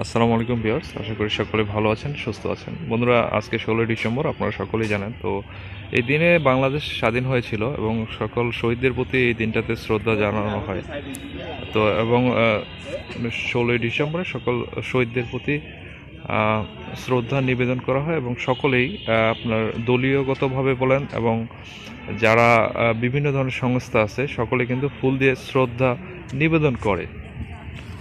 আসসালামু আলাইকুম বিয়ার্স আশা করি সকলে ভালো আছেন, সুস্থ আছেন। বন্ধুরা, আজকে ষোলোই ডিসেম্বর, আপনারা সকলেই জানেন, তো এই দিনে বাংলাদেশ স্বাধীন হয়েছিল এবং সকল শহীদদের প্রতি এই দিনটাতে শ্রদ্ধা জানানো হয়। তো এবং ষোলোই ডিসেম্বরে সকল শহীদদের প্রতি শ্রদ্ধা নিবেদন করা হয় এবং সকলেই আপনার দলীয়গতভাবে বলেন এবং যারা বিভিন্ন ধরনের সংস্থা আছে, সকলে কিন্তু ফুল দিয়ে শ্রদ্ধা নিবেদন করে।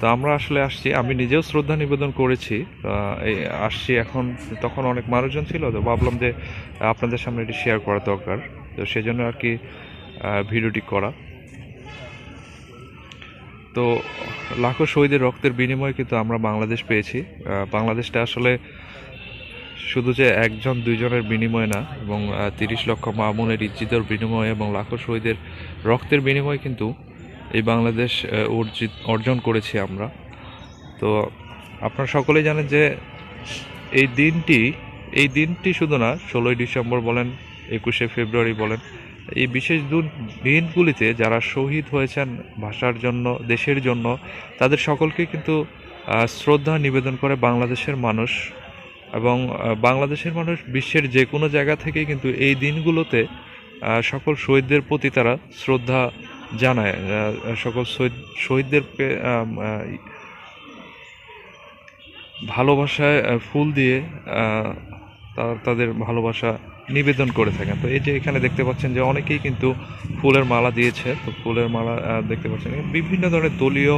তো আমরা আসলে আসছি, আমি নিজেও শ্রদ্ধা নিবেদন করেছি আসছি এখন, তখন অনেক মানুষজন ছিল, তো ভাবলাম যে আপনাদের সামনে এটি শেয়ার করা দরকার, তো সেজন্য আর কি ভিডিওটি করা। তো লাখো শহীদের রক্তের বিনিময়ে কিন্তু আমরা বাংলাদেশ পেয়েছি বাংলাদেশটা আসলে শুধু যে একজন, দুইজনের বিনিময়ে না, এবং তিরিশ লক্ষ মামুনের ইজ্জিতের বিনিময়ে এবং লাখো শহীদের রক্তের বিনিময়ে কিন্তু এই বাংলাদেশ অর্জিত, অর্জন করেছি আমরা। তো আপনারা সকলেই জানেন যে এই দিনটি এই দিনটি শুধু না, ষোলোই ডিসেম্বর বলেন, একুশে ফেব্রুয়ারি বলেন, এই বিশেষ দিনগুলিতে যারা শহীদ হয়েছেন ভাষার জন্য, দেশের জন্য, তাদের সকলকে কিন্তু শ্রদ্ধা নিবেদন করে বাংলাদেশের মানুষ এবং বাংলাদেশের মানুষ বিশ্বের যে কোনো জায়গা থেকে কিন্তু এই দিনগুলোতে সকল শহীদদের প্রতি তারা শ্রদ্ধা জানায় সকল শহীদ শহীদদেরকে ভালোবাসায় ফুল দিয়ে তাদের ভালোবাসা নিবেদন করে থাকেন। তো এই যে এখানে দেখতে পাচ্ছেন যে অনেকেই কিন্তু ফুলের মালা দিয়েছে, তো ফুলের মালা দেখতে পাচ্ছেন। বিভিন্ন ধরনের দলীয়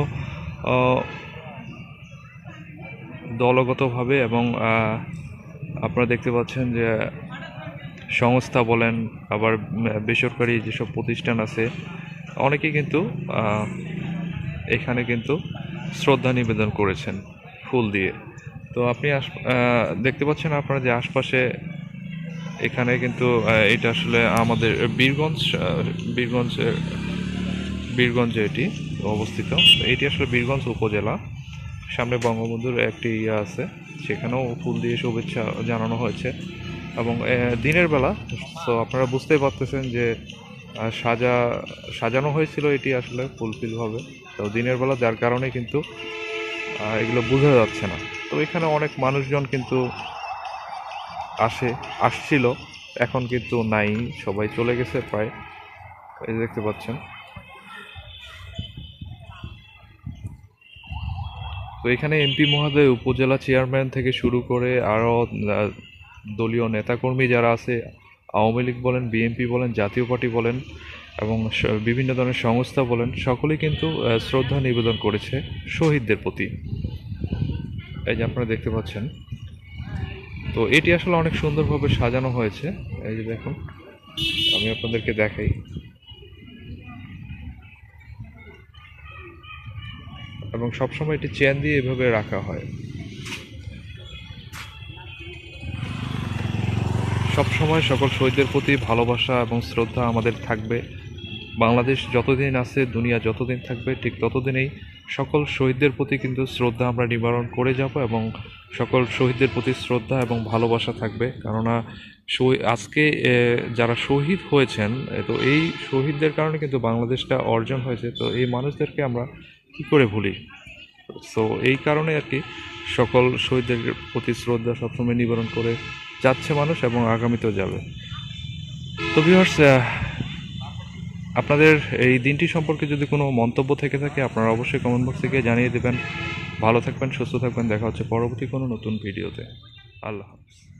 দলগতভাবে এবং আপনারা দেখতে পাচ্ছেন যে সংস্থা বলেন, আবার বেসরকারি যেসব প্রতিষ্ঠান আছে অনেকেই কিন্তু এখানে কিন্তু শ্রদ্ধা নিবেদন করেছেন ফুল দিয়ে। তো আপনি দেখতে পাচ্ছেন আপনারা যে আশপাশে এখানে কিন্তু এটা আসলে আমাদের বীরগঞ্জ বীরগঞ্জের বীরগঞ্জে এটি অবস্থিত। এটি আসলে বীরগঞ্জ উপজেলা। সামনে বঙ্গবন্ধুর একটি ইয়ে আছে, সেখানেও ফুল দিয়ে শুভেচ্ছা জানানো হয়েছে। এবং দিনের বেলা, তো আপনারা বুঝতেই পারতেছেন যে সাজা, সাজানো হয়েছিল এটি আসলে ফুলফিলভাবে তো দিনের বেলা যার কারণে কিন্তু এগুলো বোঝা যাচ্ছে না। তো এখানে অনেক মানুষজন কিন্তু আসে, আসছিল। এখন কিন্তু নাই, সবাই চলে গেছে প্রায়। এই দেখতে পাচ্ছেন। তো এখানে এমপি মহোদয় উপজেলা চেয়ারম্যান থেকে শুরু করে আরও দলীয় নেতাকর্মী যারা আছে আওয়ামী লীগ বলেন, বিএনপি বলেন, জাতীয় পার্টি বলেন এবং বিভিন্ন ধরনের সংস্থা বলেন, সকলেই কিন্তু শ্রদ্ধা নিবেদন করেছে শহীদদের প্রতি। এই যে আপনারা দেখতে পাচ্ছেন, তো এটি আসলে অনেক সুন্দরভাবে সাজানো হয়েছে। এই যে দেখুন, আমি আপনাদেরকে দেখাই। এবং সবসময় এটি চেন দিয়ে এভাবে রাখা হয়। সবসময় সকল শহীদদের প্রতি ভালোবাসা এবং শ্রদ্ধা আমাদের থাকবে। বাংলাদেশ যতদিন আছে, দুনিয়া যতদিন থাকবে, ঠিক ততদিনেই সকল শহীদদের প্রতি কিন্তু শ্রদ্ধা আমরা নিবারণ করে যাব এবং সকল শহীদদের প্রতি শ্রদ্ধা এবং ভালোবাসা থাকবে। কেননা আজকে যারা শহীদ হয়েছেন তো এই শহীদদের কারণে কিন্তু বাংলাদেশটা অর্জন হয়েছে। তো এই মানুষদেরকে আমরা কি করে ভুলি? সো এই কারণে আর কি সকল শহীদদের প্রতি শ্রদ্ধা সবসময় নিবারণ করে যাচ্ছে মানুষ এবং আগামীতেও যাবে। তো ভিউয়ার্স আপনাদের এই দিনটি সম্পর্কে যদি কোনো মন্তব্য থেকে থাকে, আপনারা অবশ্যই কমেন্ট বক্স থেকে জানিয়ে দেবেন। ভালো থাকবেন, সুস্থ থাকবেন, দেখা হচ্ছে পরবর্তী কোনো নতুন ভিডিওতে আল্লাহ হাফিজ।